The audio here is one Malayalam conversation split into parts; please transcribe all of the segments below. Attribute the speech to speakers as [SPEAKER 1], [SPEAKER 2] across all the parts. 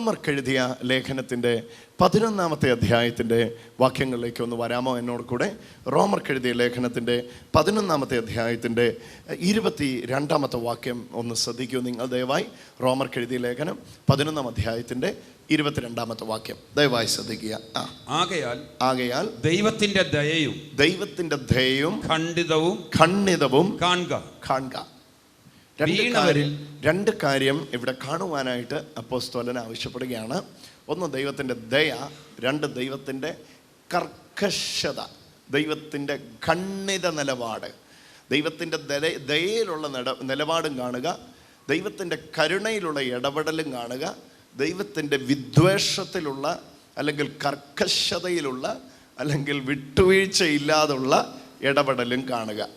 [SPEAKER 1] റോമർക്ക് എഴുതിയ ലേഖനത്തിന്റെ പതിനൊന്നാമത്തെ അധ്യായത്തിന്റെ വാക്യങ്ങളിലേക്ക് ഒന്ന് വരാമോ എന്നോട് കൂടെ? റോമർക്ക് എഴുതിയ ലേഖനത്തിന്റെ പതിനൊന്നാമത്തെ അധ്യായത്തിന്റെ ഇരുപത്തി രണ്ടാമത്തെ വാക്യം ഒന്ന് ശ്രദ്ധിക്കൂ നിങ്ങൾ ദയവായി. റോമർക്ക് എഴുതിയ ലേഖനം പതിനൊന്നാം അധ്യായത്തിന്റെ ഇരുപത്തിരണ്ടാമത്തെ വാക്യം. ദയവായി ശ്രദ്ധിക്കുക. ആ.
[SPEAKER 2] ആകയാൽ
[SPEAKER 1] ആകയാൽ
[SPEAKER 2] ദൈവത്തിന്റെ ദയയും
[SPEAKER 1] ദൈവത്തിന്റെ ദയയും
[SPEAKER 2] ഖണ്ഡിതവും
[SPEAKER 1] ഖണ്ഡിതവും
[SPEAKER 2] കാണുക.
[SPEAKER 1] കാണുക.
[SPEAKER 2] വീണവരിൽ
[SPEAKER 1] രണ്ട് കാര്യം ഇവിടെ കാണുവാനായിട്ട് അപ്പോസ്തോലൻ ആവശ്യപ്പെടുകയാണ്. ഒന്ന് ദൈവത്തിന്റെ ദയ രണ്ട് ദൈവത്തിന്റെ കർക്കശത ദൈവത്തിന്റെ ഖണ്ഡിത നിലപാട്. ദൈവത്തിന്റെ ദയ ദയയിലുള്ള നില നിലപാടും കാണുക ദൈവത്തിന്റെ കരുണയിലുള്ള ഇടപെടലും കാണുക ദൈവത്തിന്റെ വിദ്വേഷത്തിലുള്ള അല്ലെങ്കിൽ കർക്കശതയിലുള്ള അല്ലെങ്കിൽ വിട്ടുവീഴ്ചയില്ലാതുള്ള ഇടപെടലും കാണുക.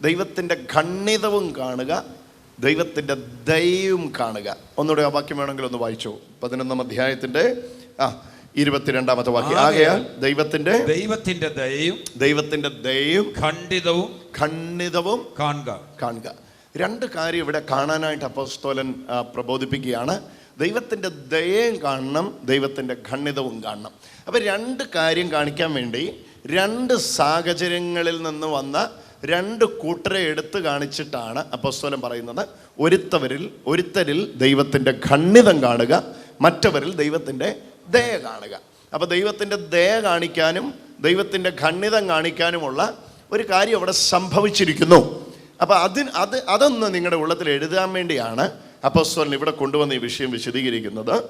[SPEAKER 1] ദൈവത്തിന്റെ ഖണ്ഡിതവും കാണുക ദൈവത്തിന്റെ ദയവും കാണുക. ഒന്നുകൂടെ ആ വാക്യം വേണമെങ്കിൽ ഒന്ന് വായിച്ചോ. പതിനൊന്നാം അധ്യായത്തിന്റെ ആ ഇരുപത്തിരണ്ടാമത്തെ വാക്യം. ആകയാൽ ദൈവത്തിന്റെ
[SPEAKER 2] ദൈവത്തിന്റെ ദയയും
[SPEAKER 1] ദൈവത്തിന്റെ ദയയും
[SPEAKER 2] ഖണ്ഡിതവും
[SPEAKER 1] ഖണ്ഡിതവും
[SPEAKER 2] കാണുക.
[SPEAKER 1] കാണുക. രണ്ട് കാര്യം ഇവിടെ കാണാനായിട്ട് അപ്പോസ്തോലൻ പ്രബോധിപ്പിക്കുകയാണ്. ദൈവത്തിന്റെ ദയയും കാണണം ദൈവത്തിന്റെ ഖണ്ഡിതവും കാണണം. അപ്പം രണ്ട് കാര്യം കാണിക്കാൻ വേണ്ടി രണ്ട് സാഹചര്യങ്ങളിൽ നിന്ന് വന്ന രണ്ട് കൂട്ടരെ എടുത്തു കാണിച്ചിട്ടാണ് അപ്പോസ്തോലൻ പറയുന്നത്. ഒരുത്തവരിൽ ഒരുത്തരിൽ ദൈവത്തിന്റെ ഖണ്ഡിതം കാണുക മറ്റവരിൽ ദൈവത്തിന്റെ ദയ കാണുക. അപ്പോൾ ദൈവത്തിന്റെ ദയ കാണിക്കാനും ദൈവത്തിന്റെ ഖണ്ഡിതം കാണിക്കാനുമുള്ള ഒരു കാര്യം അവിടെ സംഭവിച്ചിരിക്കുന്നു. അപ്പോൾ അതിന് അത് അതൊന്ന് നിങ്ങളുടെ ഉള്ളത്തിൽ എഴുതാൻ വേണ്ടിയാണ് അപ്പോസ്തലൻ ഇവിടെ കൊണ്ടുവന്ന ഈ വിഷയം വിശദീകരിക്കുന്നത്.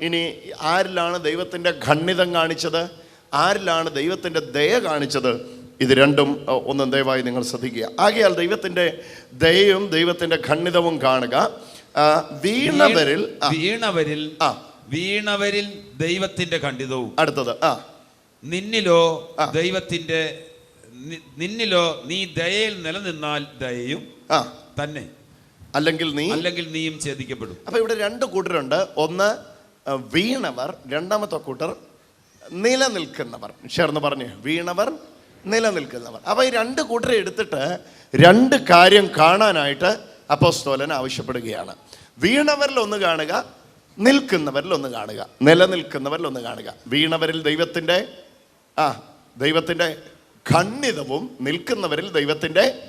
[SPEAKER 1] ഇനി ആരിലാണ് ദൈവത്തിന്റെ ഖണ്ഡിതം കാണിച്ചത്? ആരിലാണ് ദൈവത്തിന്റെ ദയ കാണിച്ചത്? ഇത് രണ്ടും ഒന്നും ദയവായി നിങ്ങൾ ശ്രദ്ധിക്കുക. ആകയാൽ ദൈവത്തിന്റെ ദയയും ദൈവത്തിന്റെ ഖണ്ഡിതവും കാണുക. വീണവരിൽ
[SPEAKER 2] വീണവരിൽ
[SPEAKER 1] ആ.
[SPEAKER 2] വീണവരിൽ ദൈവത്തിന്റെ ഖണ്ഡിതവും.
[SPEAKER 1] അടുത്തത് ആ.
[SPEAKER 2] നിന്നിലോ ദൈവത്തിന്റെ നിന്നിലോ നീ ദയയിൽ നിലനിന്നാൽ ദയയും
[SPEAKER 1] ആ.
[SPEAKER 2] തന്നെ.
[SPEAKER 1] അല്ലെങ്കിൽ നീ
[SPEAKER 2] അല്ലെങ്കിൽ നീയും ഛേദിക്കപ്പെടും.
[SPEAKER 1] അപ്പൊ ഇവിടെ രണ്ട് കൂട്ടരുണ്ട്. ഒന്ന് വീണവർ രണ്ടാമത്തെ കൂട്ടർ നിലനിൽക്കുന്നവർ. ചേർന്ന് പറഞ്ഞു വീണവർ നിലനിൽക്കുന്നവർ. അപ്പോൾ ഈ രണ്ട് കൂട്ടരെ എടുത്തിട്ട് രണ്ട് കാര്യം കാണാനായിട്ട് അപ്പോസ്തോലൻ ആവശ്യപ്പെടുകയാണ്. വീണവരിൽ ഒന്ന് കാണുക നിൽക്കുന്നവരിൽ ഒന്ന് കാണുക. നിലനിൽക്കുന്നവരിൽ ഒന്ന് കാണുക. വീണവരിൽ ദൈവത്തിന്റെ ആ ദൈവത്തിന്റെ ഖണ്ഡിതവും നിൽക്കുന്നവരിൽ ദൈവത്തിന്റെ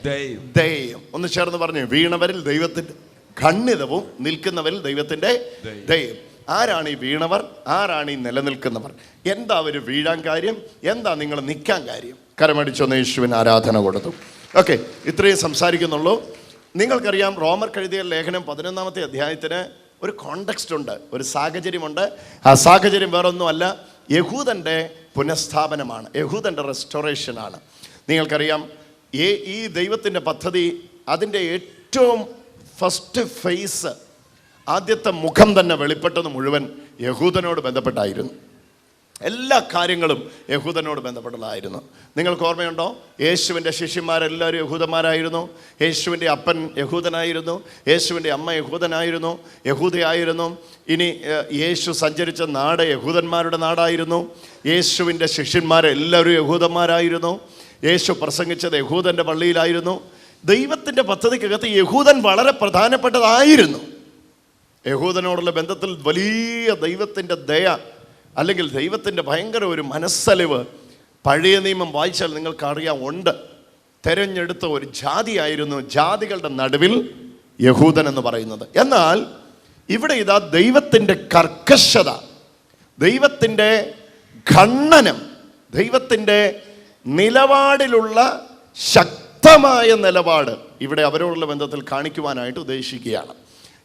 [SPEAKER 2] ദയയും.
[SPEAKER 1] ഒന്ന് ചേർന്ന് പറഞ്ഞു വീണവരിൽ ദൈവത്തിന്റെ ഖണ്ഡിതവും നിൽക്കുന്നവരിൽ
[SPEAKER 2] ദൈവത്തിന്റെ
[SPEAKER 1] ദയം ആരാണ് ഈ വീണവർ? ആരാണ് ഈ നിലനിൽക്കുന്നവർ? എന്താ അവർ വീഴാൻ കാര്യം? എന്താ നിങ്ങൾ നിൽക്കാൻ കാര്യം? കരമടിച്ചൊന്ന് യേശുവിന് ആരാധന കൊടുത്തു. ഓക്കെ ഇത്രയും സംസാരിക്കുന്നുള്ളൂ. നിങ്ങൾക്കറിയാം റോമർ കഴുതിയ ലേഖനം പതിനൊന്നാമത്തെ അധ്യായത്തിന് ഒരു കോണ്ടക്സ്റ്റ് ഉണ്ട് ഒരു സാഹചര്യമുണ്ട്. ആ സാഹചര്യം വേറൊന്നുമല്ല യഹൂദന്റെ പുനഃസ്ഥാപനമാണ് യഹൂദന്റെ റെസ്റ്റോറേഷനാണ് നിങ്ങൾക്കറിയാം ഈ ഈ ദൈവത്തിന്റെ പദ്ധതി അതിന്റെ ഏറ്റവും ഫസ്റ്റ് ഫേസ് ആദ്യത്തെ മുഖം തന്നെ വെളിപ്പെട്ടത് മുഴുവൻ യഹൂദനോട് ബന്ധപ്പെട്ടായിരുന്നു. എല്ലാ കാര്യങ്ങളും യഹൂദനോട് ബന്ധപ്പെട്ടതായിരുന്നു. നിങ്ങൾക്ക് ഓർമ്മയുണ്ടോ? യേശുവിന്റെ ശിഷ്യന്മാരെല്ലാവരും യഹൂദന്മാരായിരുന്നു. യേശുവിന്റെ അപ്പൻ യഹൂദനായിരുന്നു. യേശുവിന്റെ അമ്മ യഹൂദനായിരുന്നു. യഹൂദയായിരുന്നു ഇനി യേശു സഞ്ചരിച്ച നാട് യഹൂദന്മാരുടെ നാടായിരുന്നു. യേശുവിന്റെ ശിഷ്യന്മാരെല്ലാവരും യഹൂദന്മാരായിരുന്നു. യേശു പ്രസംഗിച്ചത് യഹൂദന്റെ പള്ളിയിലായിരുന്നു. ദൈവത്തിന്റെ പദ്ധതിക്കകത്ത് യഹൂദൻ വളരെ പ്രധാനപ്പെട്ടതായിരുന്നു. യഹൂദനോടുള്ള ബന്ധത്തിൽ വലിയ ദൈവത്തിന്റെ ദയ അല്ലെങ്കിൽ ദൈവത്തിന്റെ ഭയങ്കര ഒരു മനസ്സലിവ് പഴയ നിയമം വായിച്ചാൽ നിങ്ങൾക്ക് അറിയാം ഉണ്ട് തെരഞ്ഞെടുത്ത ഒരു ജാതിയായിരുന്നു ജാതികളുടെ നടുവിൽ യഹൂദൻ എന്ന് പറയുന്നത്. എന്നാൽ ഇവിടെ ഇതാ ദൈവത്തിന്റെ കർക്കശത ദൈവത്തിന്റെ ഖണ്ഡനം ദൈവത്തിന്റെ നിലപാടിലുള്ള ശക്തമായ നിലപാട് ഇവിടെ അവരോടുള്ള ബന്ധത്തിൽ കാണിക്കുവാനായിട്ട് ഉദ്ദേശിക്കുകയാണ്.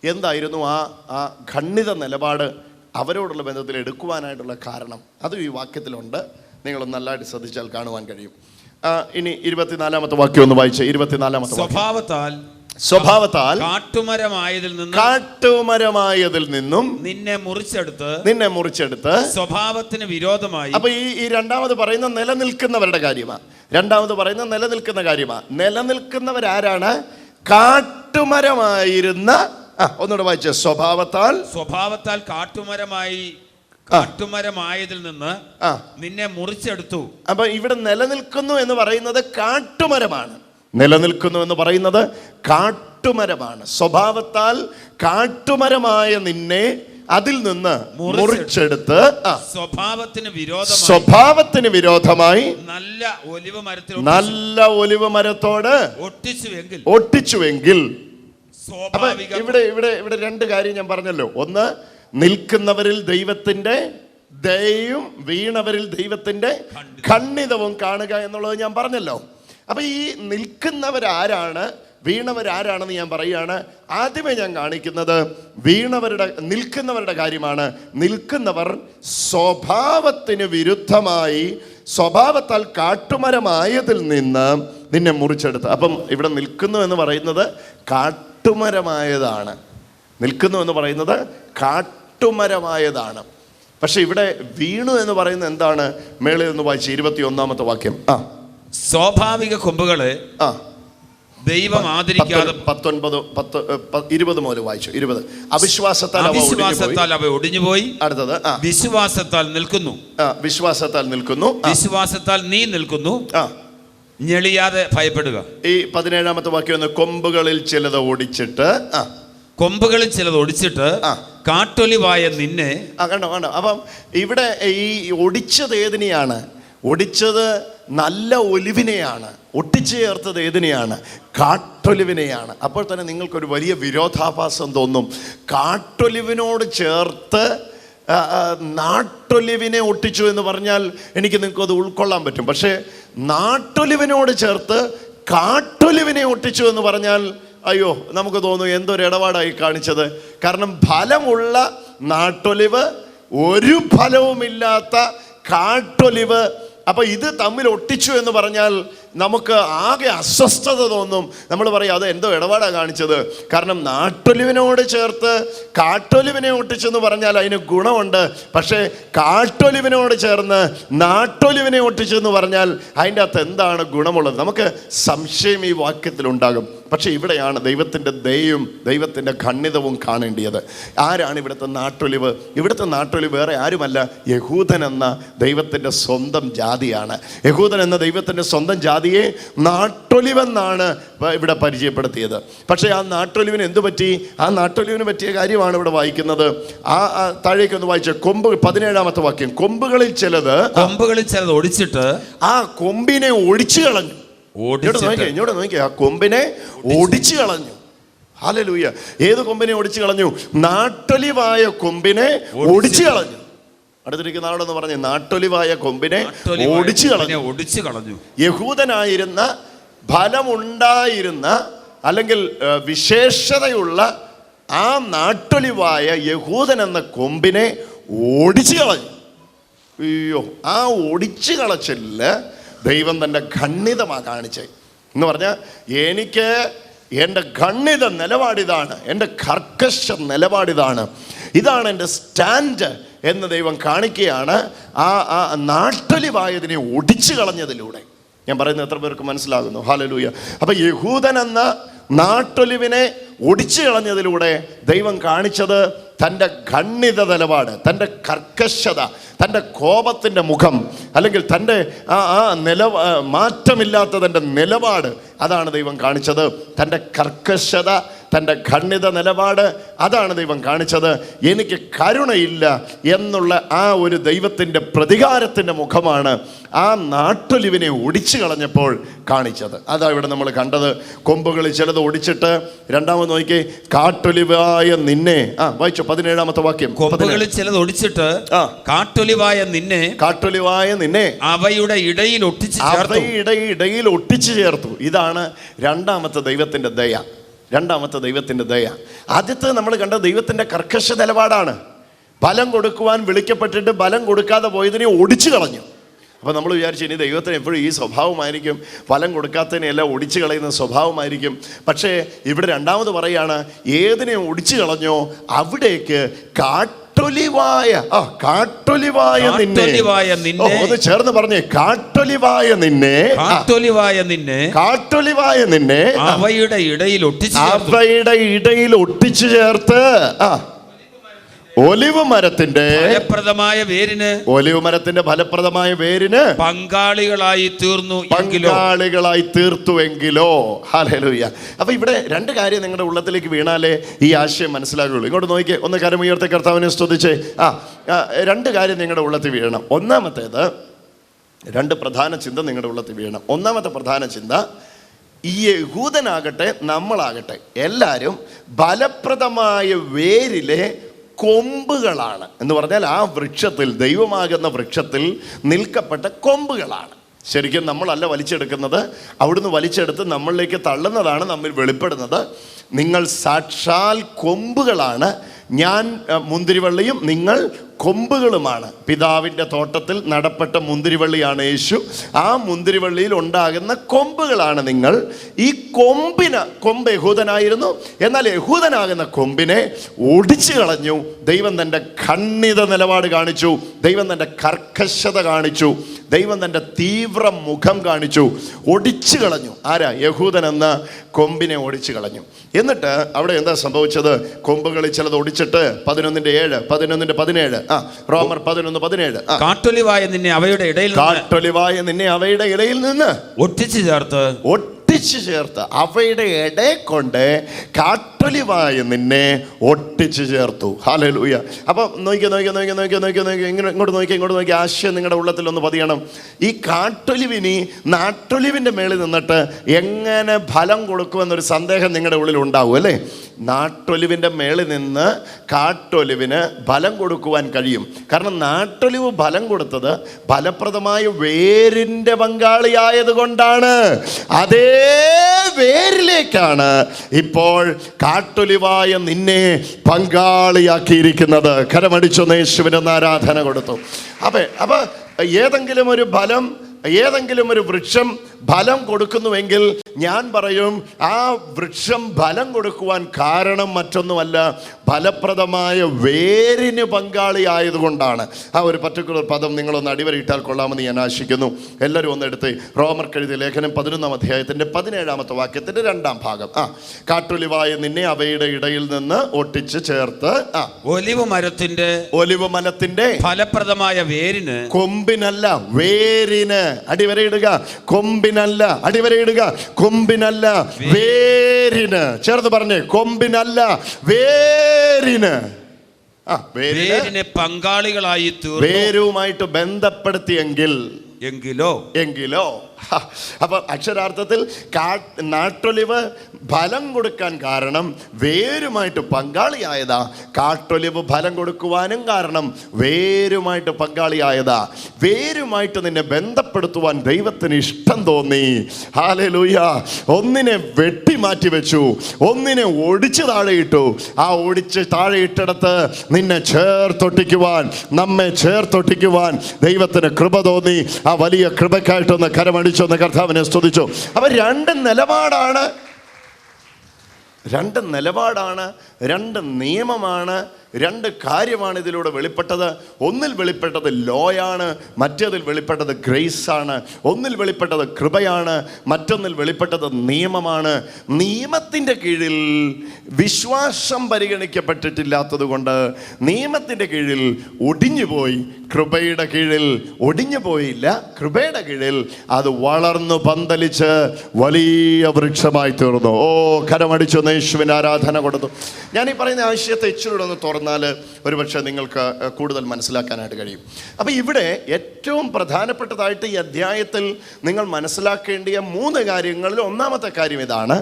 [SPEAKER 1] എന്തായിരുന്നു ആ ആ ഖണ്ഡിത നിലപാട്? അവരോടുള്ള ബന്ധത്തിൽ എടുക്കുവാനായിട്ടുള്ള കാരണം അതും ഈ വാക്യത്തിലുണ്ട്. നിങ്ങളൊന്ന് നല്ലതായിട്ട് ശ്രദ്ധിച്ചാൽ കാണുവാൻ കഴിയും. ഇനി ഇരുപത്തിനാലാമത്തെ വാക്യം ഒന്ന് വായിച്ചേ. ഇരുപത്തിനാലാമത്തെ
[SPEAKER 2] സ്വഭാവത്താൽ
[SPEAKER 1] സ്വഭാവത്താൽ
[SPEAKER 2] കാട്ടുമരമായതിൽ നിന്നും
[SPEAKER 1] കാട്ടുമരമായതിൽ നിന്നും
[SPEAKER 2] നിന്നെ മുറിച്ചെടുത്ത്
[SPEAKER 1] നിന്നെ മുറിച്ചെടുത്ത്
[SPEAKER 2] സ്വഭാവത്തിന് വിരോധമായി
[SPEAKER 1] അപ്പൊ ഈ ഈ രണ്ടാമത് പറയുന്ന നിലനിൽക്കുന്നവരുടെ കാര്യമാ. രണ്ടാമത് പറയുന്ന നിലനിൽക്കുന്ന കാര്യമാ. നിലനിൽക്കുന്നവരാരാണ്? കാട്ടുമരമായിരുന്ന ഒന്നുകൂടെ വായിച്ച. സ്വഭാവത്താൽ
[SPEAKER 2] സ്വഭാവത്താൽ കാട്ടുമരമായി കാട്ടുമരമായതിൽ നിന്ന് നിന്നെ മുറിച്ചെടുത്തു.
[SPEAKER 1] അപ്പൊ ഇവിടെ നിലനിൽക്കുന്നു എന്ന് പറയുന്നത് കാട്ടുമരമാണ്. നിലനിൽക്കുന്നു എന്ന് പറയുന്നത് കാട്ടുമരമാണ്. സ്വഭാവത്താൽ കാട്ടുമരമായ നിന്നെ അതിൽ നിന്ന്
[SPEAKER 2] മുറിച്ചെടുത്ത്. സ്വഭാവത്തിന് വിരോധം
[SPEAKER 1] സ്വഭാവത്തിന് വിരോധമായി
[SPEAKER 2] നല്ല ഒലിവ് മരത്തിൽ
[SPEAKER 1] നല്ല ഒലിവ് മരത്തോട്
[SPEAKER 2] ഒട്ടിച്ചുവെങ്കിൽ
[SPEAKER 1] ഒട്ടിച്ചുവെങ്കിൽ അപ്പൊ ഇവിടെ ഇവിടെ ഇവിടെ രണ്ട് കാര്യം ഞാൻ പറഞ്ഞല്ലോ. ഒന്ന് നിൽക്കുന്നവരിൽ ദൈവത്തിന്റെ ദയയും വീണവരിൽ ദൈവത്തിന്റെ ഖണ്ഡിതവും. കാണുക എന്നുള്ളത് ഞാൻ പറഞ്ഞല്ലോ. അപ്പൊ ഈ നിൽക്കുന്നവരാരാണ് വീണവരാരാണെന്ന് ഞാൻ പറയുകയാണ്. ആദ്യമേ ഞാൻ കാണിക്കുന്നത് വീണവരുടെ നിൽക്കുന്നവരുടെ കാര്യമാണ്. നിൽക്കുന്നവർ സ്വഭാവത്തിന് വിരുദ്ധമായി സ്വഭാവത്താൽ കാട്ടുമരമായതിൽ നിന്ന് നിന്നെ മുറിച്ചെടുത്ത്. അപ്പം ഇവിടെ നിൽക്കുന്നു എന്ന് പറയുന്നത് കാട്ടുമരമായതാണ്. നിൽക്കുന്നു എന്ന് പറയുന്നത് കാട്ടുമരമായതാണ്. പക്ഷെ ഇവിടെ വീണു എന്ന് പറയുന്നത് എന്താണ്? മേളിൽ നിന്ന് വായിച്ച് ഇരുപത്തി ഒന്നാമത്തെ വാക്യം. ആ.
[SPEAKER 2] സ്വാഭാവിക കൊമ്പുകളെ
[SPEAKER 1] ആ.
[SPEAKER 2] ദൈവം ആദരിക്കാതെ
[SPEAKER 1] പത്ത് പത്തൊൻപത് പത്ത് ഇരുപത് മുതൽ വായിച്ചു. ഇരുപത്. അവിശ്വാസത്താൽ.
[SPEAKER 2] അവിശ്വാസത്താൽ അവ ഒടിഞ്ഞുപോയി.
[SPEAKER 1] അടുത്തത്
[SPEAKER 2] വിശ്വാസത്താൽ നിൽക്കുന്നു.
[SPEAKER 1] വിശ്വാസത്താൽ നിൽക്കുന്നു.
[SPEAKER 2] വിശ്വാസത്താൽ നീ നിൽക്കുന്നു.
[SPEAKER 1] ആ.
[SPEAKER 2] ഞെളിയാതെ ഭയപ്പെടുക.
[SPEAKER 1] ഈ പതിനേഴാമത്തെ വാക്യം ഒന്ന് കൊമ്പുകളിൽ ചിലത് ഓടിച്ചിട്ട് ആ.
[SPEAKER 2] കൊമ്പുകളിൽ ചിലത് ഒടിച്ചിട്ട്. കാട്ടൊലിവായ നിന്നെ
[SPEAKER 1] ആ കണ്ടോ കണ്ടോ. അപ്പം ഇവിടെ ഈ ഒടിച്ചത് ഏതിനെയാണ്? ഒടിച്ചത് നല്ല ഒലിവിനെയാണ്. ഒട്ടിച്ചു ചേർത്തത് ഏതിനെയാണ്? കാട്ടൊലിവിനെയാണ്. അപ്പോൾ തന്നെ നിങ്ങൾക്കൊരു വലിയ വിരോധാഭാസം തോന്നും. കാട്ടൊലിവിനോട് ചേർത്ത് നാട്ടൊലിവിനെ ഒട്ടിച്ചു എന്ന് പറഞ്ഞാൽ എനിക്ക് നിങ്ങൾക്ക് അത് ഉൾക്കൊള്ളാൻ പറ്റും. പക്ഷേ നാട്ടൊലിവിനോട് ചേർത്ത് കാട്ടൊലിവിനെ ഒട്ടിച്ചു എന്ന് പറഞ്ഞാൽ അയ്യോ നമുക്ക് തോന്നും എന്തൊരു ഇടപാടായി കാണിച്ചത്. കാരണം ഫലമുള്ള നാട്ടൊലിവ് ഒരു ഫലവുമില്ലാത്ത കാട്ടൊലിവ്. അപ്പോൾ ഇത് തമ്മിൽ ഒട്ടിച്ചു എന്ന് പറഞ്ഞാൽ നമുക്ക് ആകെ അസ്വസ്ഥത തോന്നും. നമ്മൾ പറയും അത് എന്തോ ഇടപാടാണ് കാണിച്ചത്. കാരണം നാട്ടൊലിവിനോട് ചേർത്ത് കാട്ടൊലിവിനെ ഒട്ടിച്ചെന്ന് പറഞ്ഞാൽ അതിന് ഗുണമുണ്ട്. പക്ഷേ കാട്ടൊലിവിനോട് ചേർന്ന് നാട്ടൊലിവിനെ ഒട്ടിച്ചെന്ന് പറഞ്ഞാൽ അതിന്റെ അകത്ത് എന്താണ് ഗുണമുള്ളത്? നമുക്ക് സംശയം ഈ വാക്യത്തിലുണ്ടാകും പക്ഷേ ഇവിടെയാണ് ദൈവത്തിന്റെ ദയയും ദൈവത്തിന്റെ ഖണ്ഡിതവും കാണേണ്ടിയത്. ആരാണ് ഇവിടുത്തെ നാട്ടൊലിവ്? ഇവിടുത്തെ നാട്ടൊലിവ് വേറെ ആരുമല്ല യഹൂദൻ എന്ന ദൈവത്തിന്റെ സ്വന്തം ജാതിയാണ്. യഹൂദൻ എന്ന ദൈവത്തിന്റെ സ്വന്തം ജാതിയെ നാട്ടൊലിവെന്നാണ് ഇവിടെ പരിചയപ്പെടുത്തിയത്. പക്ഷേ ആ നാട്ടൊലിവിന് എന്തു പറ്റി? ആ നാട്ടൊലിവിന് പറ്റിയ കാര്യമാണ് ഇവിടെ വായിക്കുന്നത്. ആ താഴേക്ക് ഒന്ന് വായിച്ച. കൊമ്പ് പതിനേഴാമത്തെ വാക്യം. കൊമ്പുകളിൽ ചിലത്
[SPEAKER 2] കൊമ്പുകളിൽ ചിലത് ഒടിച്ചിട്ട്
[SPEAKER 1] ആ കൊമ്പിനെ ഒടിച്ചു കളഞ്ഞു. ഇങ്ങോട്ട് നോക്കിയേ ഇങ്ങോട്ട് നോക്കിയേ. ആ കൊമ്പിനെ ഒടിച്ചു കളഞ്ഞു. ഹാലലൂയ. ഏത് കൊമ്പിനെ ഒടിച്ചു കളഞ്ഞു? നാട്ടൊലിവായ കൊമ്പിനെ ഒടിച്ചു കളഞ്ഞു. അടുത്തിരിക്കുന്ന ആളോടൊന്ന് പറഞ്ഞു നാട്ടൊലിവായ കൊമ്പിനെ ഒടിച്ചു കളഞ്ഞു.
[SPEAKER 2] ഒടിച്ചു കളഞ്ഞു.
[SPEAKER 1] യഹൂദനായിരുന്ന ഫലമുണ്ടായിരുന്ന അല്ലെങ്കിൽ വിശേഷതയുള്ള ആ നാട്ടൊലിവായ യഹൂദൻ എന്ന കൊമ്പിനെ ഓടിച്ചു കളഞ്ഞു. അയ്യോ ആ ഓടിച്ചു കളച്ചിൽ ദൈവം തന്റെ ഖണ്ഡിതമാ കാണിച്ചത് എന്ന് പറഞ്ഞാൽ എനിക്ക് എന്റെ ഖണ്ഡിത നിലപാടിതാണ് എന്റെ കർക്കശ നിലപാടിതാണ്. ഇതാണ് എന്റെ സ്റ്റാൻഡ് എന്ന് ദൈവം കാണിക്കുകയാണ്. ആ ആ നാട്ടലിവായതിനെ ഒടിച്ചു കളഞ്ഞതിലൂടെ. ഞാൻ പറയുന്നത് എത്ര പേർക്ക് മനസ്സിലാകുന്നു? ഹാലലൂയ അപ്പൊ യഹൂദൻ എന്ന നാട്ടൊലിവിനെ ഒടിച്ചു കളഞ്ഞതിലൂടെ ദൈവം കാണിച്ചത് തന്റെ ഖണ്ഡിത നിലപാട് തന്റെ കർക്കശത തന്റെ കോപത്തിന്റെ മുഖം അല്ലെങ്കിൽ തന്റെ ആ ആ നില മാറ്റമില്ലാത്ത തന്റെ നിലപാട്. അതാണ് ദൈവം കാണിച്ചത്. തന്റെ കർക്കശത തന്റെ ഖണ്ഡിത നിലപാട് അതാണ് ദൈവം കാണിച്ചത്. എനിക്ക് കരുണയില്ല എന്നുള്ള ആ ഒരു ദൈവത്തിന്റെ പ്രതികാരത്തിന്റെ മുഖമാണ് ആ നാട്ടൊലിവിനെ ഒടിച്ചു കളഞ്ഞപ്പോൾ കാണിച്ചത്. അതാ ഇവിടെ നമ്മൾ കണ്ടത്. കൊമ്പുകളിൽ ചിലത് ഒടിച്ചിട്ട് രണ്ടാമത് നോക്കി കാട്ടൊലിവായ നിന്നെ. ആ വായിച്ചു പതിനേഴാമത്തെ വാക്യം.
[SPEAKER 2] കൊമ്പുകളിൽ ചിലത് ഒടിച്ചിട്ട്
[SPEAKER 1] ആ.
[SPEAKER 2] കാട്ടൊലിവായ നിന്നെ
[SPEAKER 1] കാട്ടൊലിവായ നിന്നെ.
[SPEAKER 2] അവയുടെ ഇടയിൽ ഒട്ടിച്ചു ചേർത്തു.
[SPEAKER 1] അവയുടെ ഇടയിൽ ഒട്ടിച്ചു ചേർത്തു. ഇതാണ് രണ്ടാമത്തെ ദൈവത്തിന്റെ ദയ. രണ്ടാമത്തെ ദൈവത്തിന്റെ ദയ. ആദ്യത്തെ നമ്മൾ കണ്ട ദൈവത്തിന്റെ കർക്കശ നിലപാടാണ്. ബലം കൊടുക്കുവാൻ വിളിക്കപ്പെട്ടിട്ട് ബലം കൊടുക്കാതെ പോയതിനെ ഒടിച്ചു കളഞ്ഞു. അപ്പോൾ നമ്മൾ വിചാരിച്ചു ഇനി ദൈവത്തിന് എപ്പോഴും ഈ സ്വഭാവമായിരിക്കും. ഫലം കൊടുക്കാത്തതിനെല്ലാം ഒടിച്ചു കളയുന്ന സ്വഭാവമായിരിക്കും. പക്ഷേ ഇവിടെ രണ്ടാമത് പറയാണ് ഏതിനെ ഒടിച്ചു കളഞ്ഞോ അവിടേക്ക് കാട്ടൊലിവായ. ആ കാട്ടൊലിവായ നിന്നെ.
[SPEAKER 2] കാട്ടൊലിവായ നിന്നെ.
[SPEAKER 1] ഒന്ന് ചേർന്ന് പറഞ്ഞേ. കാട്ടൊലിവായ നിന്നെ.
[SPEAKER 2] കാട്ടൊലിവായ നിന്നെ.
[SPEAKER 1] കാട്ടൊലിവായ നിന്നെ.
[SPEAKER 2] അവയുടെ ഇടയിൽ ഒട്ടിച്ചു ചേർത്തു.
[SPEAKER 1] അവയുടെ ഇടയിൽ ഒട്ടിച്ചു ചേർത്ത്. ആ ഒലിവ് മരത്തിന്റെ
[SPEAKER 2] ഫലപ്രദമായ വേരിന്
[SPEAKER 1] ഒലിവ് മരത്തിന്റെ ഫലപ്രദമായ വേരിന്
[SPEAKER 2] പങ്കാളികളായി തീർന്നു
[SPEAKER 1] പങ്കാളികളായി തീർത്തുവെങ്കിലോ ഹാലൂയ അപ്പൊ ഇവിടെ രണ്ട് കാര്യം നിങ്ങളുടെ ഉള്ളത്തിലേക്ക് വീണാലേ ഈ ആശയം മനസ്സിലാകുള്ളൂ. ഇങ്ങോട്ട് നോക്കിയേ ഒന്ന് കരമുയർത്തി കർത്താവിനെ സ്തുതിച്ചേ. ആ ആ, രണ്ട് കാര്യം നിങ്ങളുടെ ഉള്ളത്തിൽ വീഴണം. ഒന്നാമത്തേത് രണ്ട് പ്രധാന ചിന്ത നിങ്ങളുടെ ഉള്ളത്തിൽ വീഴണം. ഒന്നാമത്തെ പ്രധാന ചിന്ത ഈ യഹൂദനാകട്ടെ നമ്മളാകട്ടെ എല്ലാവരും ഫലപ്രദമായ വേരിലെ കൊമ്പുകളാണ്. എന്ന് പറഞ്ഞാൽ ആ വൃക്ഷത്തിൽ ദൈവമാകുന്ന വൃക്ഷത്തിൽ നിൽക്കപ്പെട്ട കൊമ്പുകളാണ്. ശരിക്കും നമ്മളല്ല വലിച്ചെടുക്കുന്നത്. അവിടുന്ന് വലിച്ചെടുത്ത് നമ്മളിലേക്ക് തള്ളുന്നതാണ് നമ്മിൽ വെളിപ്പെടുന്നത്. നിങ്ങൾ സാക്ഷാൽ കൊമ്പുകളാണ്. ഞാൻ മുന്തിരിവള്ളിയും നിങ്ങൾ കൊമ്പുകളുമാണ്. പിതാവിന്റെ തോട്ടത്തിൽ നടപ്പെട്ട മുന്തിരിവള്ളിയാണ് യേശു. ആ മുന്തിരിവള്ളിയിൽ ഉണ്ടാകുന്ന കൊമ്പുകളാണ് നിങ്ങൾ. ഈ കൊമ്പിന് കൊമ്പ് യഹൂദനായിരുന്നു. എന്നാൽ യഹൂദനാകുന്ന കൊമ്പിനെ ഒടിച്ചു കളഞ്ഞു. ദൈവം തന്റെ ഖണ്ഡിത നിലപാട് കാണിച്ചു. ദൈവം തന്റെ കർക്കശത കാണിച്ചു. ദൈവം തന്റെ തീവ്ര മുഖം കാണിച്ചു. ഒടിച്ചു കളഞ്ഞു. ആരാ? യഹൂദൻ എന്ന കൊമ്പിനെ ഒടിച്ചു കളഞ്ഞു. എന്നിട്ട് അവിടെ എന്താ സംഭവിച്ചത്? കൊമ്പുകളിൽ ചിലത് ഒടിച്ചിട്ട് പതിനൊന്നിന്റെ ഏഴ് പതിനൊന്നിന്റെ പതിനേഴ് റോമർ പതിനൊന്ന് പതിനേഴ്.
[SPEAKER 2] കാട്ടൊലിവായ നിന്നെ അവയുടെ ഇടയിൽ
[SPEAKER 1] കാട്ടൊലിവായ നിന്നെ അവയുടെ ഇടയിൽ നിന്ന്
[SPEAKER 2] ഒട്ടിച്ചു ചേർത്ത്
[SPEAKER 1] ഒട്ടിച്ചു ചേർത്ത് അവയുടെ ഇടയെ കൊണ്ട് കാട്ടൊലിവായ നിന്നെ ഒട്ടിച്ചു ചേർത്തു. ഹാലലൂയ അപ്പം നോക്കിയാൽ നോക്കിയാൽ നോക്കിയാൽ നോക്കിയാൽ നോക്കിയാൽ നോക്കിയാൽ ഇങ്ങനെ ഇങ്ങോട്ട് നോക്കി ഇങ്ങോട്ട് നോക്കി ആശയം നിങ്ങളുടെ ഉള്ളത്തിൽ ഒന്ന് പതിയണം. ഈ കാട്ടൊലിവിനി നാട്ടൊലിവിന്റെ മേളിൽ നിന്നിട്ട് എങ്ങനെ ഫലം കൊടുക്കുമെന്നൊരു സന്ദേഹം നിങ്ങളുടെ ഉള്ളിൽ ഉണ്ടാവും അല്ലേ? നാട്ടൊലിവിന്റെ മേളിൽ നിന്ന് കാട്ടൊലിവിന് ഫലം കൊടുക്കുവാൻ കഴിയും. കാരണം നാട്ടൊലിവ് ഫലം കൊടുത്തത് ഫലപ്രദമായ വേരിന്റെ പങ്കാളിയായത് കൊണ്ടാണ്. അതേ വേരിലേക്കാണ് ഇപ്പോൾ കാട്ടൊലിവായ നിന്നെ പങ്കാളിയാക്കിയിരിക്കുന്നത്. കരമടിച്ചൊന്ന് യേശുവിന് ഒന്ന് ആരാധന കൊടുത്തു. അപ്പൊ അപ്പൊ ഏതെങ്കിലും ഒരു ഫലം ഏതെങ്കിലും ഒരു വൃക്ഷം ഫലം കൊടുക്കുന്നുവെങ്കിൽ ഞാൻ പറയും ആ വൃക്ഷം ഫലം കൊടുക്കുവാൻ കാരണം മറ്റൊന്നുമല്ല ഫലപ്രദമായ വേരിന് പങ്കാളിയായതുകൊണ്ടാണ് ആ ഒരു പർട്ടിക്കുലർ പദം നിങ്ങളൊന്ന് അടിവരയിട്ടാൽ കൊള്ളാമെന്ന് ഞാൻ ആശിക്കുന്നു. എല്ലാവരും ഒന്ന് എടുത്ത് റോമർ കഴുതിയ ലേഖനം പതിനൊന്നാം അധ്യായത്തിന്റെ പതിനേഴാമത്തെ വാക്യത്തിന്റെ രണ്ടാം ഭാഗം. ആ കാട്ടൊലിവായ നിന്നെ അവയുടെ ഇടയിൽ നിന്ന് ഒട്ടിച്ച് ചേർത്ത് ആ.
[SPEAKER 2] ഒലിവ് മരത്തിന്റെ
[SPEAKER 1] ഒലിവ് മരത്തിന്റെ
[SPEAKER 2] ഫലപ്രദമായ വേരിന്
[SPEAKER 1] കൊമ്പിനല്ല വേരിന്. അടിവരയിടുക. കൊമ്പിനല്ല. അടിവരയിടുക. കൊമ്പിനല്ല. വേരിന്. ചേർത്ത് പറഞ്ഞേ. കൊമ്പിനല്ല. വേരിന്. വേരിനെ
[SPEAKER 2] പങ്കാളികളായി
[SPEAKER 1] വേരുമായിട്ട് ബന്ധപ്പെടുത്തിയെങ്കിൽ
[SPEAKER 2] എങ്കിലോ?
[SPEAKER 1] എങ്കിലോ? ഹ, അപ്പൊ അക്ഷരാർത്ഥത്തിൽ കാ നാട്ടൊലിവ് ഫലം കൊടുക്കാൻ കാരണം വേരുമായിട്ട് പങ്കാളിയായതാ. കാട്ടൊലിവ് ഫലം കൊടുക്കുവാനും കാരണം വേരുമായിട്ട് പങ്കാളിയായതാ. വേരുമായിട്ട് നിന്നെ ബന്ധപ്പെടുത്തുവാൻ ദൈവത്തിന് ഇഷ്ടം തോന്നി. ഹാലേ ലൂയ ഒന്നിനെ വെട്ടി മാറ്റി വെച്ചു. ഒന്നിനെ ഒടിച്ച് താഴെയിട്ടു. ആ ഒടിച്ച് താഴെയിട്ടിടത്ത് നിന്നെ ചേർത്തൊട്ടിക്കുവാൻ നമ്മെ ചേർത്തൊട്ടിക്കുവാൻ ദൈവത്തിന് കൃപ തോന്നി. ആ വലിയ കൃപക്കായിട്ടൊന്ന് എന്ന് കർത്താവിനെ സ്തുതിച്ചു. അപ്പൊ രണ്ട് നിലപാടാണ്. രണ്ട് നിലപാടാണ്. രണ്ട് നിയമമാണ്. രണ്ട് കാര്യമാണ് ഇതിലൂടെ വെളിപ്പെട്ടത്. ഒന്നിൽ വെളിപ്പെട്ടത് ലോയാണ് മറ്റേതിൽ വെളിപ്പെട്ടത് ഗ്രേസാണ്. ഒന്നിൽ വെളിപ്പെട്ടത് കൃപയാണ് മറ്റൊന്നിൽ വെളിപ്പെട്ടത് നിയമമാണ്. നിയമത്തിന്റെ കീഴിൽ വിശ്വാസം പരിഗണിക്കപ്പെട്ടിട്ടില്ലാത്തത് കൊണ്ട് നിയമത്തിന്റെ കീഴിൽ ഒടിഞ്ഞുപോയി. കൃപയുടെ കീഴിൽ ഒടിഞ്ഞു പോയില്ല കൃപയുടെ കീഴിൽ അത് വളർന്നു പന്തലിച്ച് വലിയ വൃക്ഷമായി തീർന്നു ഓ കരമടിച്ചു യേശുവിന് ആരാധന കൊടുത്തു. ഞാൻ ഈ പറയുന്ന ആശയത്തെ ഇച്ചിരി ഒന്ന് തുറന്നാൽ ഒരുപക്ഷെ നിങ്ങൾക്ക് കൂടുതൽ മനസ്സിലാക്കാനായിട്ട് കഴിയും. അപ്പോൾ ഇവിടെ ഏറ്റവും പ്രധാനപ്പെട്ടതായിട്ട് ഈ അധ്യായത്തിൽ നിങ്ങൾ മനസ്സിലാക്കേണ്ടിയ മൂന്ന് കാര്യങ്ങളിൽ ഒന്നാമത്തെ കാര്യം ഇതാണ്.